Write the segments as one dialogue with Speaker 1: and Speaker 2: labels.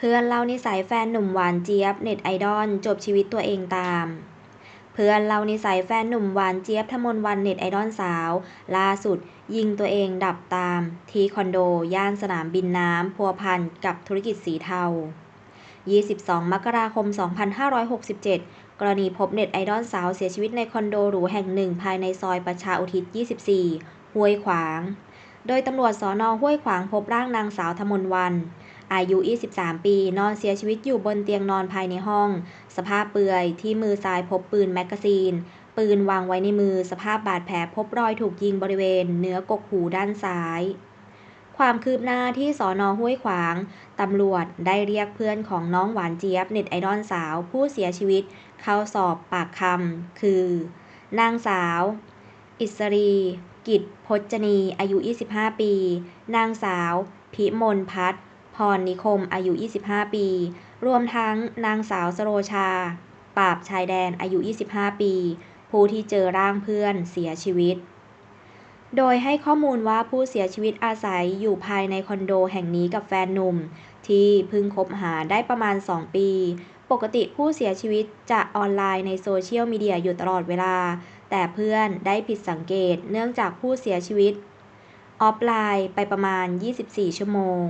Speaker 1: เพื่อนเล่านิสัยแฟนหนุ่มหวานเจี๊ยบเน็ตไอดอลจบชีวิตตัวเองตาม เพื่อนเล่านิสัยแฟนหนุ่มหวานเจี๊ยบทมนวันเน็ตไอดอลสาว ล่าสุด ยิงตัวเองดับตาม ที่คอนโด ย่านสนามบินน้ำพัวพันกับธุรกิจสีเทา 22 มกราคม 2567 กรณีพบเน็ตไอดอลสาวเสียชีวิตในคอนโดหรูแห่งหนึ่งภายในซอยประชาอุทิศ 24 ห้วยขวาง โดยตำรวจสอนอห้วยขวางพบร่างนางสาวทมนวัน อายุ 23 ปี นอนเสียชีวิตอยู่บนเตียงนอนภายในห้อง สภาพเปลือย ที่มือซ้ายพบปืนแมกกาซีน ปืนวางไว้ในมือ สภาพบาดแผลพบรอยถูกยิงบริเวณเนื้อกกหูด้านซ้าย ความคืบหน้าที่สอนอห้วยขวาง ตำรวจได้เรียกเพื่อนของน้องหวานเจี๊ยบเน็ตไอดอลสาวผู้เสียชีวิต เข้าสอบปากคำคือ นางสาว อิสรี กิจพจนี อายุ 25 ปี นางสาว พิมลพัฒน์ พรนิคมอายุ 25 ปี รวมทั้งนางสาวสโรชา ปราบชายแดนอายุ 25 ปี ผู้ที่เจอร่างเพื่อนเสียชีวิต โดยให้ข้อมูลว่าผู้เสียชีวิตอาศัยอยู่ภายในคอนโดแห่งนี้กับแฟนหนุ่ม ที่เพิ่งคบหาได้ประมาณ 2 ปี ปกติผู้เสียชีวิตจะออนไลน์ในโซเชียลมีเดียอยู่ตลอดเวลา แต่เพื่อนได้ผิดสังเกตเนื่องจากผู้เสียชีวิตออฟไลน์ไปประมาณ 24 ชั่วโมง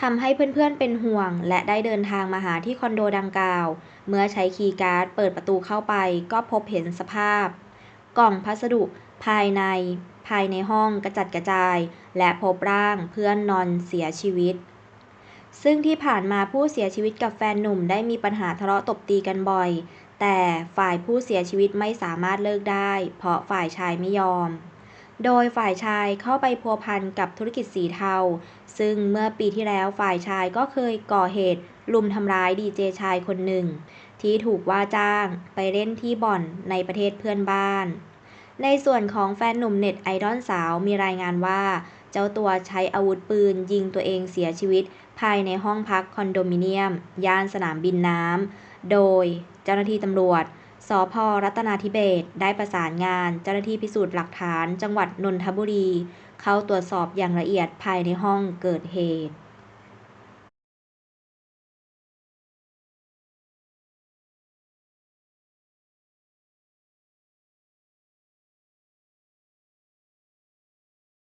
Speaker 1: ทำให้เพื่อนๆเป็นห่วง และได้เดินทางมาหาที่คอนโดดังกล่าว เมื่อใช้คีย์การ์ดเปิดประตูเข้าไป ก็พบเห็นสภาพ กล่องพัสดุภายใน ภายในห้องกระจัดกระจาย และพบร่างเพื่อนนอนเสียชีวิต ซึ่งที่ผ่านมาผู้เสียชีวิตกับแฟนหนุ่มได้มีปัญหาทะเลาะตบตีกันบ่อย แต่ฝ่ายผู้เสียชีวิตไม่สามารถเลิกได้ เพราะฝ่ายชายไม่ยอม โดยฝ่ายชายเข้าไปพัวพันกับธุรกิจสีเทา ซึ่งเมื่อปีที่แล้วฝ่ายชายก็เคยก่อเหตุลุมทำร้ายดีเจชายคนหนึ่ง ที่ถูกว่าจ้างไปเล่นที่บ่อนในประเทศเพื่อนบ้าน ในส่วนของแฟนหนุ่มเน็ตไอดอลสาวมีรายงานว่า เจ้าตัวใช้อาวุธปืนยิงตัวเองเสียชีวิต ภายในห้องพักคอนโดมิเนียม ย่านสนามบินน้ำ โดยเจ้าหน้าที่ตำรวจ สพรัตนาธิเบศได้ประสานงานเจ้าหน้าที่พิสูจน์หลักฐานจังหวัดนนทบุรี เข้าตรวจสอบอย่างละเอียดภายในห้องเกิดเหตุ